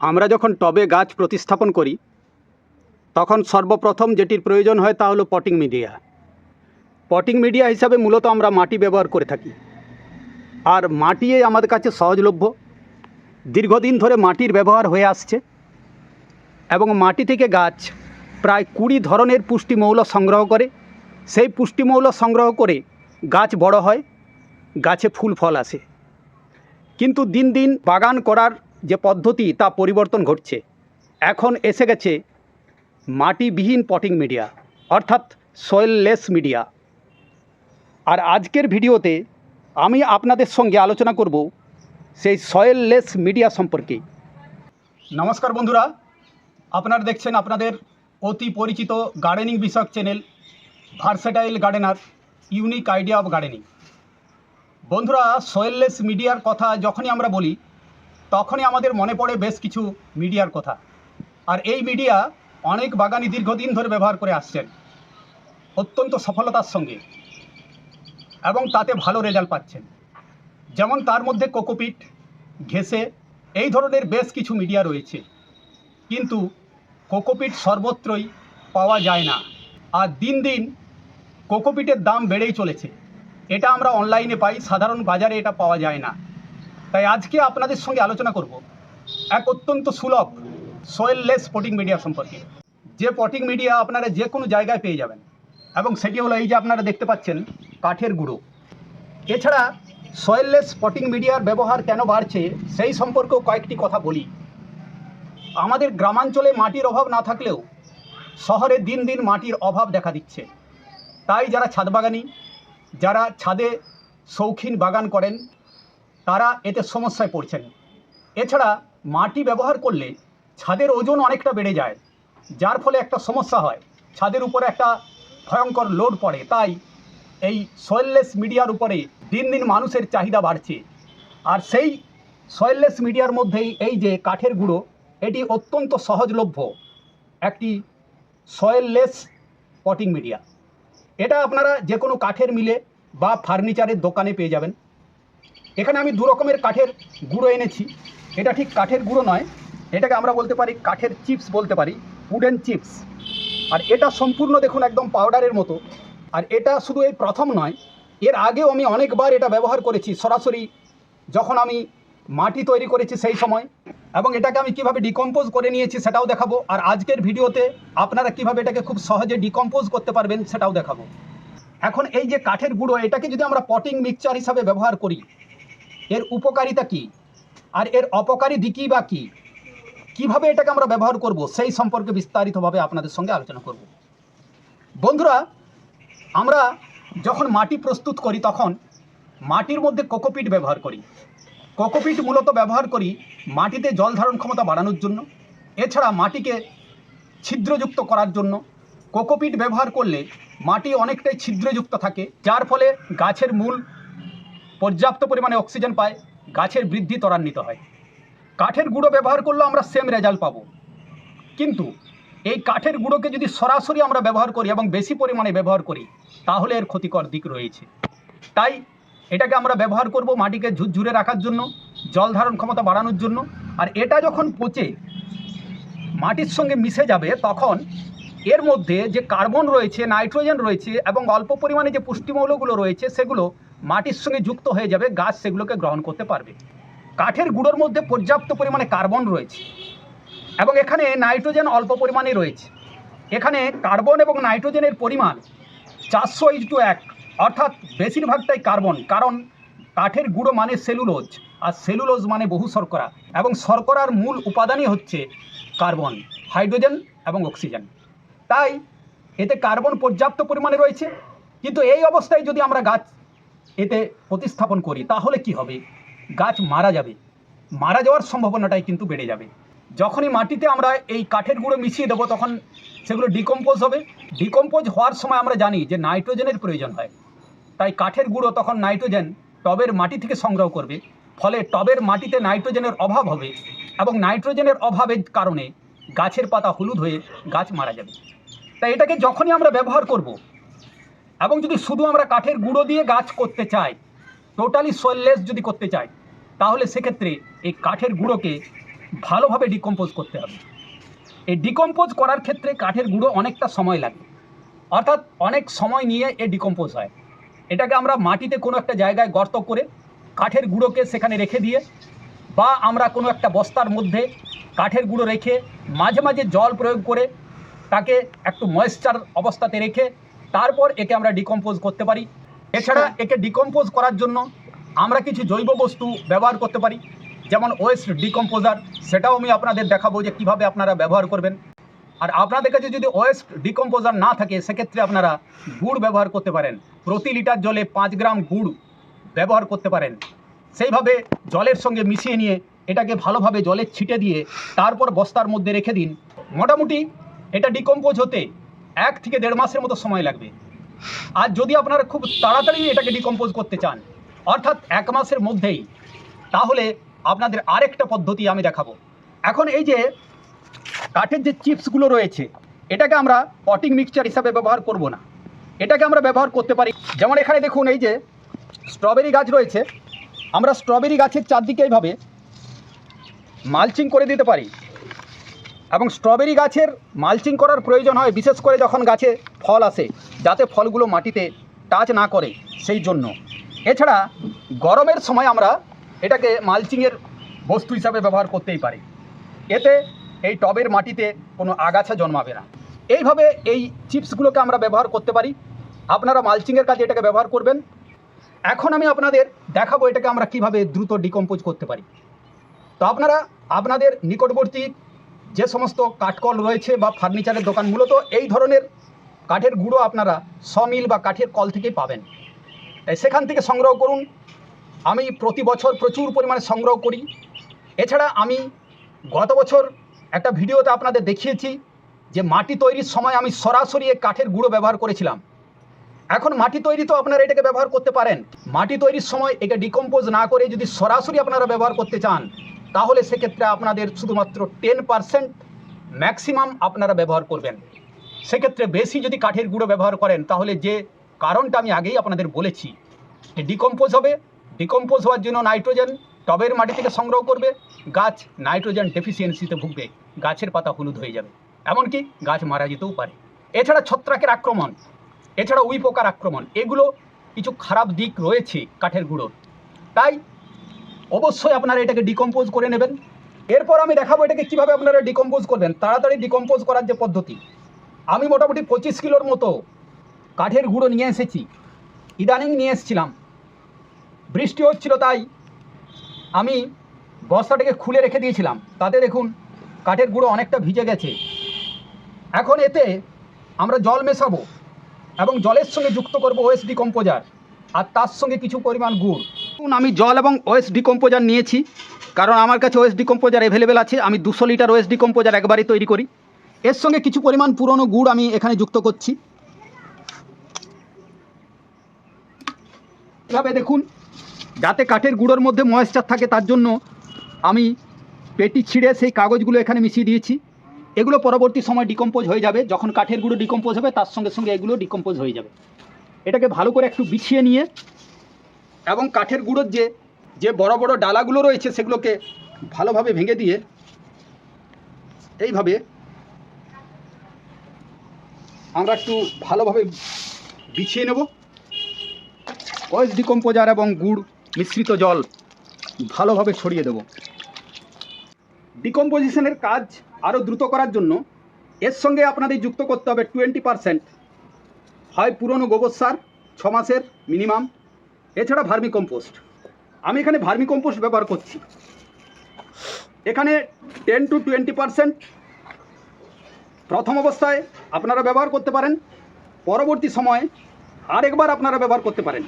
আমরা যখন টবে গাছ প্রতিস্থাপন করি, তখন সর্বপ্রথম যেটির প্রয়োজন হয় তা হলো পটিং মিডিয়া। পটিং মিডিয়া হিসাবে মূলত আমরা মাটি ব্যবহার করে থাকি। আর মাটি আমাদের কাছে সহজলভ্য। দীর্ঘদিন ধরে মাটির ব্যবহার হয়ে আসছে এবং মাটি থেকে গাছ প্রায় কুড়ি ধরনের পুষ্টিমৌল সংগ্রহ করে। সেই পুষ্টিমৌল সংগ্রহ করে গাছ বড় হয়, গাছে ফুল ফল আসে। কিন্তু দিন দিন বাগান করার যে পদ্ধতি তা পরিবর্তন ঘটছে। এখন এসে গেছে মাটিবিহীন পটিং মিডিয়া অর্থাৎ সয়েললেস মিডিয়া আর আজকের ভিডিওতে আমি আপনাদের সঙ্গে আলোচনা করব সেই সয়েললেস মিডিয়া সম্পর্কে। নমস্কার বন্ধুরা, আপনারা দেখছেন আপনাদের অতি পরিচিত গার্ডেনিং বিষয়ক channel versatile gardener unique idea of gardening বন্ধুরা সয়েললেস মিডিয়ার কথা যখনই আমরা বলি তখনই আমাদের মনে পড়ে বেশ কিছু মিডিয়ার কথা। আর এই মিডিয়া অনেক বাগানি দীর্ঘদিন ধরে ব্যবহার করে আসছেন। অত্যন্ত সফলতার সঙ্গে। এবং তাতে ভালো রেজাল্ট পাচ্ছেন। যেমন তার মধ্যে কোকোপিট ঘেসে এই ধরনের বেশ কিছু মিডিয়া রয়েছে। কিন্তু কোকোপিট সর্বত্রই পাওয়া যায় না। আর দিন দিন কোকোপিটের দাম বেড়েই চলেছে। এটা আমরা অনলাইনে পাই, সাধারণ বাজারে এটা পাওয়া যায় না। তাই আজকে আপনাদের সঙ্গে আলোচনা করব এক অত্যন্ত সুলভ সয়েললেস পটিং মিডিয়া সম্পর্কে। যে পটিং মিডিয়া আপনারা যে কোনো জায়গায় পেয়ে যাবেন। এবং সেটি হলো এই যে আপনারা দেখতে পাচ্ছেন কাঠের গুঁড়ো। এছাড়া সয়েললেস পটিং মিডিয়ার ব্যবহার কেন বাড়ছে সেই সম্পর্কেও কয়েকটি কথা বলি। আমাদের গ্রামাঞ্চলে মাটির অভাব না থাকলেও শহরে দিন দিন মাটির অভাব দেখা দিচ্ছে। তাই যারা ছাদ বাগানি, যারা ছাদে শৌখিন বাগান করেন তারা এতে সমস্যায় পড়ছেন। এছাড়া মাটি ব্যবহার করলে ছাদের ওজন অনেকটা বেড়ে যায়, যার ফলে একটা সমস্যা হয়। ছাদের উপরে একটা ভয়ঙ্কর লোড পড়ে, তাই এই সয়েললেস মিডিয়ার উপরে দিন দিন মানুষের চাহিদা বাড়ছে। আর সেই সয়েললেস মিডিয়ার মধ্যেই এই যে কাঠের গুঁড়ো, এটি অত্যন্ত সহজলভ্য একটি সয়েললেস পটিং মিডিয়া এটা আপনারা যে কোনো কাঠের মিলে বা ফার্নিচারের দোকানে পেয়ে যাবেন। এখানে আমি দু রকমের কাঠের গুঁড়ো এনেছি। এটা ঠিক কাঠের গুঁড়ো নয়, এটাকে আমরা বলতে পারি কাঠের চিপস বলতে পারি উডেন চিপস আর এটা সম্পূর্ণ দেখুন একদম পাউডারের মতো। আর এটা শুধু এই প্রথম নয়, এর আগেও আমি অনেকবার এটা ব্যবহার করেছি সরাসরি যখন আমি মাটি তৈরি করেছি সেই সময়। এবং এটাকে আমি কীভাবে ডিকম্পোজ করে নিয়েছি সেটাও দেখাবো। আর আজকের ভিডিওতে আপনারা কীভাবে এটাকে খুব সহজে ডিকম্পোজ করতে পারবেন সেটাও দেখাবো। এখন এই যে কাঠের গুঁড়ো, এটাকে যদি আমরা পটিং মিক্সচার হিসাবে ব্যবহার করি এর উপকারিতা কি? আর এর অপকারী দিকই বা কী? কীভাবে এটাকে আমরা ব্যবহার করব? সেই সম্পর্কে বিস্তারিতভাবে আপনাদের সঙ্গে আলোচনা করব। বন্ধুরা, আমরা যখন মাটি প্রস্তুত করি, তখন মাটির মধ্যে কোকোপিট ব্যবহার করি। কোকোপিট মূলত ব্যবহার করি মাটিতে জল ধারণ ক্ষমতা বাড়ানোর জন্য, এছাড়া মাটিকে ছিদ্রযুক্ত করার জন্য। কোকোপিট ব্যবহার করলে মাটি অনেকটাই ছিদ্রযুক্ত থাকে, যার ফলে গাছের মূল পর্যাপ্ত পরিমাণে অক্সিজেন পায়, গাছের বৃদ্ধি ত্বরান্বিত হয়। কাঠের গুঁড়ো ব্যবহার করলেও আমরা সেম রেজাল্ট পাবো। কিন্তু এই কাঠের গুঁড়োকে যদি সরাসরি আমরা ব্যবহার করি এবং বেশি পরিমাণে ব্যবহার করি, তাহলে এর ক্ষতিকর দিক রয়েছে। তাই এটাকে আমরা ব্যবহার করব মাটিকে ঝুরঝুরে রাখার জন্য, জল ধারণ ক্ষমতা বাড়ানোর জন্য। আর এটা যখন পচে মাটির সঙ্গে মিশে যাবে, তখন এর মধ্যে যে কার্বন রয়েছে, নাইট্রোজেন রয়েছে এবং অল্প পরিমাণে যে পুষ্টিমৌলগুলো রয়েছে, সেগুলো মাটির সঙ্গে যুক্ত হয়ে যাবে, গাছ সেগুলোকে গ্রহণ করতে পারবে। কাঠের গুঁড়োর মধ্যে পর্যাপ্ত পরিমাণে কার্বন রয়েছে এবং এখানে নাইট্রোজেন অল্প পরিমাণে রয়েছে। এখানে কার্বন এবং নাইট্রোজেনের পরিমাণ চারশো ইজ টু এক, অর্থাৎ বেশিরভাগটাই কার্বন, কারণ কাঠের গুঁড়ো মানে সেলুলোজ, আর সেলুলোজ মানে বহু শর্করা, এবং শর্করার মূল উপাদানই হচ্ছে কার্বন, হাইড্রোজেন এবং অক্সিজেন। তাই এতে কার্বন পর্যাপ্ত পরিমাণে রয়েছে, কিন্তু এই অবস্থায় যদি আমরা গাছ এতে প্রতিস্থাপন করি, তাহলে কি হবে? গাছ মারা যাবে। মারা যাওয়ার সম্ভাবনাটাই কিন্তু বেড়ে যাবে। যখনই মাটিতে আমরা এই কাঠের গুঁড়ো মিশিয়ে দেবো, তখন সেগুলো ডিকম্পোজ হবে। ডিকম্পোজ হওয়ার সময় আমরা জানি যে নাইট্রোজেনের প্রয়োজন হয়। তাই কাঠের গুঁড়ো তখন নাইট্রোজেন টবের মাটি থেকে সংগ্রহ করবে। ফলে টবের মাটিতে নাইট্রোজেনের অভাব হবে এবং নাইট্রোজেনের অভাবের কারণে গাছের পাতা হলুদ হয়ে গাছ মারা যাবে। তাই এটাকে যখনই আমরা ব্যবহার করব এবং যদি শুধু আমরা কাঠের গুঁড়ো দিয়ে গাছ করতে চাই টোটালি সয়েললেস যদি করতে চাই, তাহলে সেক্ষেত্রে এই কাঠের গুঁড়োকে ভালোভাবে ডিকম্পোজ করতে হবে। এই ডিকম্পোজ করার ক্ষেত্রে কাঠের গুঁড়ো অনেকটা সময় লাগে। অর্থাৎ অনেক সময় নিয়ে এ ডিকম্পোজ হয়। এটাকে আমরা মাটিতে কোনো একটা জায়গায় গর্ত করে কাঠের গুঁড়োকে সেখানে রেখে দিয়ে বা আমরা কোনো একটা বস্তার মধ্যে কাঠের গুঁড়ো রেখে মাঝে মাঝে জল প্রয়োগ করে তাকে একটু ময়েশ্চার অবস্থাতে রেখে তারপর একে আমরা ডিকম্পোজ করতে পারি। এছাড়া একে ডিকম্পোজ করার জন্য আমরা কিছু জৈব বস্তু ব্যবহার করতে পারি যেমন ওয়েস্ট ডিকম্পোজার সেটাও আমি আপনাদের দেখাবো যে কীভাবে আপনারা ব্যবহার করবেন। আর আপনাদের কাছে যদি ওয়েস্ট ডিকম্পোজার না থাকে সেক্ষেত্রে আপনারা গুড় ব্যবহার করতে পারেন। প্রতি লিটার জলে পাঁচ গ্রাম গুড় ব্যবহার করতে পারেন। সেইভাবে জলের সঙ্গে মিশিয়ে নিয়ে এটাকে ভালোভাবে জলে ছিটে দিয়ে তারপর বস্তার মধ্যে রেখে দিন। মোটামুটি এটা ডিকম্পোজ হতে এক থেকে দেড় মাসের মতো সময় লাগবে। আর যদি আপনারা খুব তাড়াতাড়ি এটাকে ডিকম্পোজ করতে চান, অর্থাৎ এক মাসের মধ্যেই, তাহলে আপনাদের আরেকটা পদ্ধতি আমি দেখাবো। এখন এই যে কাঠের যে চিপসগুলো রয়েছে, এটাকে আমরা পটিং মিক্সচার হিসাবে ব্যবহার করব না। এটাকে আমরা ব্যবহার করতে পারি। যেমন এখানে দেখুন এই যে স্ট্রবেরি গাছ রয়েছে, আমরা স্ট্রবেরি গাছের চারদিকে এইভাবে মালচিং করে দিতে পারি। এবং স্ট্রবেরি গাছের মালচিং করার প্রয়োজন হয়, বিশেষ করে যখন গাছে ফল আসে, যাতে ফলগুলো মাটিতে টাচ না করে সেই জন্য। এছাড়া গরমের সময় আমরা এটাকে মালচিংয়ের বস্তু হিসাবে ব্যবহার করতেই পারি। এতে এই টবের মাটিতে কোনো আগাছা জন্মাবে না। এইভাবে এই চিপসগুলোকে আমরা ব্যবহার করতে পারি। আপনারা মালচিংয়ের কাজে এটাকে ব্যবহার করবেন। এখন আমি আপনাদের দেখাবো এটাকে আমরা কীভাবে দ্রুত ডিকম্পোজ করতে পারি। তো আপনারা, আপনাদের নিকটবর্তী যে সমস্ত কাঠকল রয়েছে বা ফার্নিচারের দোকান, মূলত এই ধরনের কাঠের গুঁড়ো আপনারা সমিল বা কাঠের কল থেকেই পাবেন। তাই সেখান থেকে সংগ্রহ করুন। আমি প্রতি বছর প্রচুর পরিমাণে সংগ্রহ করি। এছাড়া আমি গত বছর একটা ভিডিওতে আপনাদের দেখিয়েছি যে মাটি তৈরির সময় আমি সরাসরি কাঠের গুঁড়ো ব্যবহার করেছিলাম। এখন মাটি তৈরি তো আপনারা এটাকে ব্যবহার করতে পারেন। মাটি তৈরির সময় একে ডিকম্পোজ না করে যদি সরাসরি আপনারা ব্যবহার করতে চান তাহলে সেক্ষেত্রে আপনাদের শুধুমাত্র টেন পারসেন্ট ম্যাক্সিমাম আপনারা ব্যবহার করবেন। সেক্ষেত্রে বেশি যদি কাঠের গুঁড়ো ব্যবহার করেন, তাহলে যে কারণটা আমি আগেই আপনাদের বলেছি ডিকম্পোজ হবে। ডিকম্পোজ হওয়ার জন্য নাইট্রোজেন টবের মাটি থেকে সংগ্রহ করবে। গাছ নাইট্রোজেন ডেফিসিয়েন্সিতে ভুগবে। গাছের পাতা হলুদ হয়ে যাবে। এমনকি গাছ মারা যেতেও পারে। এছাড়া ছত্রাকের আক্রমণ, এছাড়া উই পোকার আক্রমণ, এগুলো কিছু খারাপ দিক রয়েছে কাঠের গুঁড়োর। তাই অবশ্যই আপনারা এটাকে ডিকম্পোজ করে নেবেন। এরপর আমি দেখাবো এটাকে কীভাবে আপনারা ডিকম্পোজ করবেন। তাড়াতাড়ি ডিকম্পোজ করার যে পদ্ধতি। আমি মোটামুটি পঁচিশ কিলোর মতো কাঠের গুঁড়ো নিয়ে এসেছি। ইদানিং নিয়ে এসেছিলাম। বৃষ্টি হচ্ছিল তাই আমি বস্তাটাকে খুলে রেখে দিয়েছিলাম। তাতে দেখুন, কাঠের গুঁড়ো অনেকটা ভিজে গেছে। এখন এতে আমরা জল মেশাবো এবং জলের সঙ্গে যুক্ত করব ওএস ডিকম্পোজার আর তার সঙ্গে কিছু পরিমাণ গুড়। আমি জল এবং ওএস ডিকম্পোজার নিয়েছি। কারণ আমার কাছে ওএস ডিকম্পোজার অ্যাভেলেবেল আছে। আমি দুশো লিটার ওএস ডিকম্পোজার একবারই তৈরি করি। এর সঙ্গে কিছু পরিমাণ পুরনো গুড় আমি এখানে যুক্ত করছি। এভাবে দেখুন, যাতে কাঠের গুঁড়োর মধ্যে ময়েশ্চার থাকে, তার জন্য আমি পেটি ছিঁড়ে সেই কাগজগুলো এখানে মিশিয়ে দিয়েছি। এগুলো পরবর্তী সময় ডিকম্পোজ হয়ে যাবে। যখন কাঠের গুঁড়ো ডিকম্পোজ হবে, তার সঙ্গে সঙ্গে এগুলো ডিকম্পোজ হয়ে যাবে। এটাকে ভালো করে একটু বিছিয়ে নিয়ে এবং কাঠের গুঁড়োর যে যে বড় বড় ডালাগুলো রয়েছে সেগুলোকে ভালোভাবে ভেঙে দিয়ে এইভাবে আমরা একটু ভালোভাবে বিছিয়ে নেব। ওয়েস ডিকম্পোজার এবং গুড় মিশ্রিত জল ভালোভাবে ছড়িয়ে দেব। ডিকম্পোজিশনের কাজ আরও দ্রুত করার জন্য এর সঙ্গে আপনাদের যুক্ত করতে হবে টোয়েন্টি পারসেন্ট। হয় পুরনো গোবর সার, ছ মাসের মিনিমাম। এছাড়া ভার্মি কম্পোস্ট আমি এখানে ভার্মি কম্পোস্ট ব্যবহার করছি। এখানে টেন টু টোয়েন্টি পারসেন্ট প্রথম অবস্থায় আপনারা ব্যবহার করতে পারেন। পরবর্তী সময় আরেকবার আপনারা ব্যবহার করতে পারেন।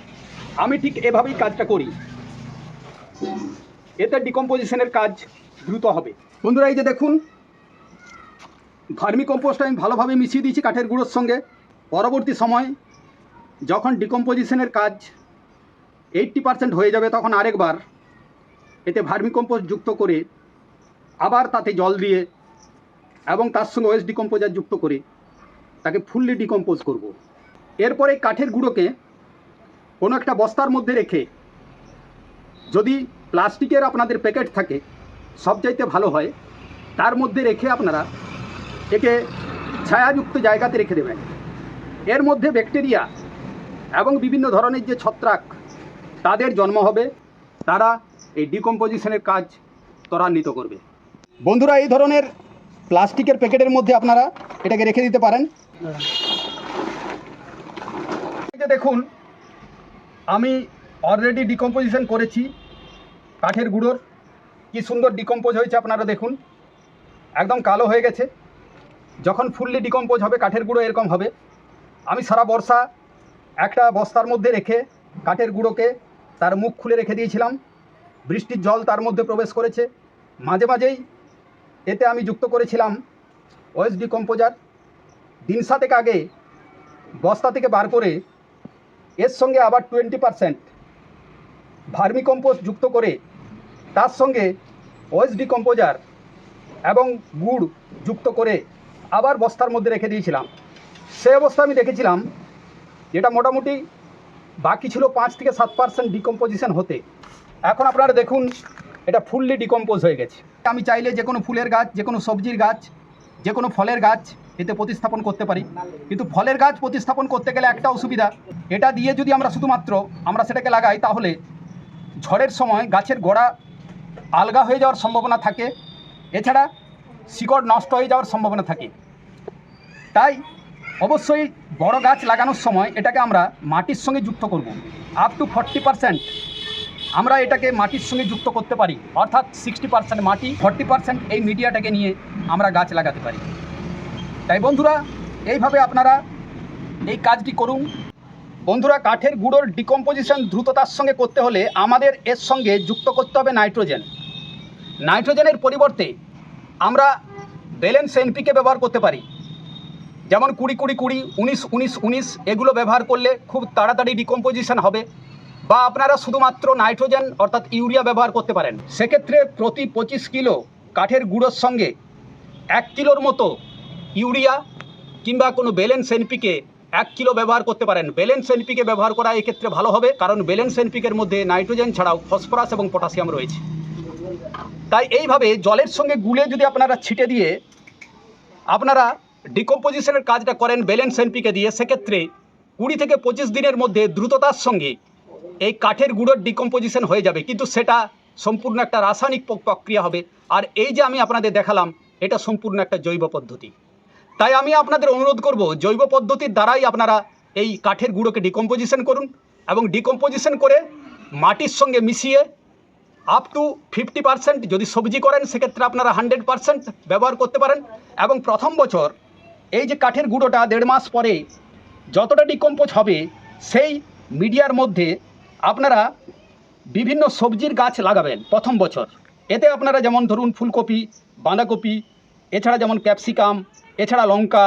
আমি ঠিক এভাবেই কাজটা করি। এতে ডিকম্পোজিশনের কাজ দ্রুত হবে। বন্ধুরা, এই যে দেখুন ভার্মি কম্পোস্ট আমি ভালোভাবে মিশিয়ে দিয়েছি কাঠের গুঁড়োর সঙ্গে। পরবর্তী সময় যখন ডিকম্পোজিশনের কাজ এইট্টি পার্সেন্ট হয়ে যাবে তখন আরেকবার এতে ভার্মি কম্পোস্ট যুক্ত করে আবার তাতে জল দিয়ে এবং তার সঙ্গে ওয়েস্ট ডিকম্পোজার যুক্ত করে তাকে ফুললি ডিকম্পোজ করব। এরপরে কাঠের গুঁড়োকে কোনো একটা বস্তার মধ্যে রেখে যদি প্লাস্টিকের আপনাদের প্যাকেট থাকে সবচাইতে ভালো হয়, তার মধ্যে রেখে আপনারা একে ছায়াযুক্ত জায়গাতে রেখে দেবেন এর মধ্যে ব্যাকটেরিয়া এবং বিভিন্ন ধরনের যে ছত্রাক তাদের জন্ম হবে, তারা এই ডিকম্পোজিশনের কাজ ত্বরান্বিত করবে। বন্ধুরা, এই ধরনের প্লাস্টিকের প্যাকেটের মধ্যে আপনারা এটাকে রেখে দিতে পারেন। দেখুন, আমি অলরেডি ডিকম্পোজিশন করেছি কাঠের গুঁড়োর। কি সুন্দর ডিকম্পোজ হয়েছে আপনারা দেখুন। একদম কালো হয়ে গেছে। যখন ফুললি ডিকম্পোজ হবে, কাঠের গুঁড়ো এরকম হবে। আমি সারা বর্ষা একটা বস্তার মধ্যে রেখে কাঠের গুঁড়োকে তার মুখ খুলে রেখে দিয়েছিলাম। বৃষ্টির জল তার মধ্যে প্রবেশ করেছে। মাঝে মাঝেই এতে আমি যুক্ত করেছিলাম ওয়েস্ট ডিকম্পোজার দিন সাতেক আগে বস্তা থেকে বার করে এর সঙ্গে আবার টোয়েন্টি পারসেন্ট ভার্মি কম্পোস্ট যুক্ত করে তার সঙ্গে ওয়েস্ট ডিকম্পোজার এবং গুড় যুক্ত করে আবার বস্তার মধ্যে রেখে দিয়েছিলাম। সে অবস্থা আমি দেখেছিলাম, যেটা মোটামুটি বাকি ছিল পাঁচ থেকে সাত পার্সেন্ট ডিকম্পোজিশন হতে। এখন আপনারা দেখুন, এটা ফুললি ডিকম্পোজ হয়ে গেছে। আমি চাইলে যে কোনো ফুলের গাছ, যে কোনো সবজির গাছ, যে কোনো ফলের গাছ এতে প্রতিস্থাপন করতে পারি। কিন্তু ফলের গাছ প্রতিস্থাপন করতে গেলে একটা অসুবিধা, এটা দিয়ে যদি আমরা শুধুমাত্র আমরা সেটাকে লাগাই, তাহলে ঝড়ের সময় গাছের গোড়া আলগা হয়ে যাওয়ার সম্ভাবনা থাকে। এছাড়া শিকড় নষ্ট হয়ে যাওয়ার সম্ভাবনা থাকে। তাই অবশ্যই বড় গাছ লাগানোর সময় এটাকে আমরা মাটির সঙ্গে যুক্ত করব আপ টু ফর্টি পারসেন্ট আমরা এটাকে মাটির সঙ্গে যুক্ত করতে পারি, অর্থাৎ সিক্সটি পার্সেন্ট মাটি ফর্টি পার্সেন্ট এই মিডিয়াটাকে নিয়ে আমরা গাছ লাগাতে পারি। তাই বন্ধুরা, এইভাবে আপনারা এই কাজটি করুন। বন্ধুরা, কাঠের গুঁড়োর ডিকম্পোজিশন দ্রুততার সঙ্গে করতে হলে আমাদের এর সঙ্গে যুক্ত করতে হবে নাইট্রোজেন। নাইট্রোজেনের পরিবর্তে আমরা ব্যালেন্স এনপিকে ব্যবহার করতে পারি। যেমন কুড়ি কুড়ি কুড়ি, উনিশ উনিশ উনিশ, এগুলো ব্যবহার করলে খুব তাড়াতাড়ি ডিকম্পোজিশন হবে বা আপনারা শুধুমাত্র নাইট্রোজেন অর্থাৎ ইউরিয়া ব্যবহার করতে পারেন। সেক্ষেত্রে প্রতি পঁচিশ কিলো কাঠের গুঁড়োর সঙ্গে এক কিলোর মতো ইউরিয়া কিংবা কোনো ব্যালেন্স এনপিকে এক কিলো ব্যবহার করতে পারেন। ব্যালেন্স এনপিকে ব্যবহার করা এক্ষেত্রে ভালো হবে, কারণ ব্যালেন্স এনপিকের মধ্যে নাইট্রোজেন ছাড়াও ফসফরাস এবং পটাশিয়াম রয়েছে। তাই এইভাবে জলের সঙ্গে গুলে যদি আপনারা ছিটে দিয়ে আপনারা ডিকম্পোজিশনের কাজটা করেন ব্যালেন্স এনপিকে দিয়ে। সেক্ষেত্রে কুড়ি থেকে পঁচিশ দিনের মধ্যে দ্রুততার সঙ্গে এই কাঠের গুঁড়োর ডিকম্পোজিশন হয়ে যাবে। কিন্তু সেটা সম্পূর্ণ একটা রাসায়নিক প্রক্রিয়া হবে। আর এই যে আমি আপনাদের দেখালাম, এটা সম্পূর্ণ একটা জৈব পদ্ধতি। তাই আমি আপনাদের অনুরোধ করব, জৈব পদ্ধতির দ্বারাই আপনারা এই কাঠের গুঁড়োকে ডিকম্পোজিশন করুন এবং ডিকম্পোজিশন করে মাটির সঙ্গে মিশিয়ে আপ টু ফিফটি পার্সেন্ট যদি সবজি করেন, সেক্ষেত্রে আপনারা হান্ড্রেড পার্সেন্ট ব্যবহার করতে পারেন। এবং প্রথম বছর এই যে কাঠের গুঁড়োটা দেড় মাস পরে যতটা ডিকম্পোজ হবে, সেই মিডিয়ার মধ্যে আপনারা বিভিন্ন সবজির গাছ লাগাবেন প্রথম বছর। এতে আপনারা যেমন ধরুন ফুলকপি, বাঁধাকপি, এছাড়া যেমন ক্যাপসিকাম, এছাড়া লঙ্কা,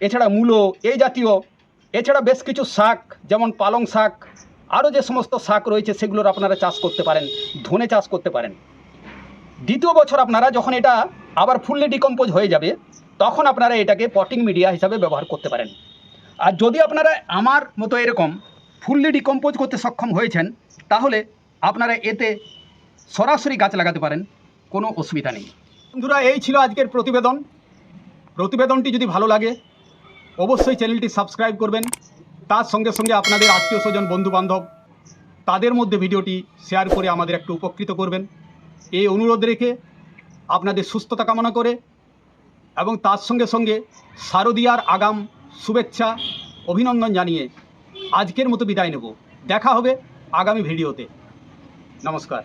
এছাড়া মূলো, এই জাতীয়, এছাড়া বেশ কিছু শাক, যেমন পালং শাক, আরও যে সমস্ত শাক রয়েছে সেগুলোর আপনারা চাষ করতে পারেন, ধনে চাষ করতে পারেন। দ্বিতীয় বছর আপনারা যখন এটা আবার ফুললি ডিকম্পোজ হয়ে যাবে তখন আপনারা এটাকে পটিং মিডিয়া হিসাবে ব্যবহার করতে পারেন। আর যদি আপনারা আমার মতো এরকম ফুললি ডিকম্পোজ করতে সক্ষম হয়েছেন, তাহলে আপনারা এতে সরাসরি গাছ লাগাতে পারেন, কোনো অসুবিধা নেই। বন্ধুরা, এই ছিল আজকের প্রতিবেদন। প্রতিবেদনটি যদি ভালো লাগে, অবশ্যই চ্যানেলটি সাবস্ক্রাইব করবেন। তার সঙ্গে সঙ্গে আপনাদের আত্মীয় স্বজন, বন্ধুবান্ধব, তাদের মধ্যে ভিডিওটি শেয়ার করে আমাদের একটু উপকৃত করবেন। এই অনুরোধ রেখে আপনাদের সুস্থতা কামনা করে এবং তার সঙ্গে সঙ্গে শারদীয়ার আগাম শুভেচ্ছা, অভিনন্দন জানিয়ে আজকের মতো বিদায় নেব। দেখা হবে আগামী ভিডিওতে। নমস্কার।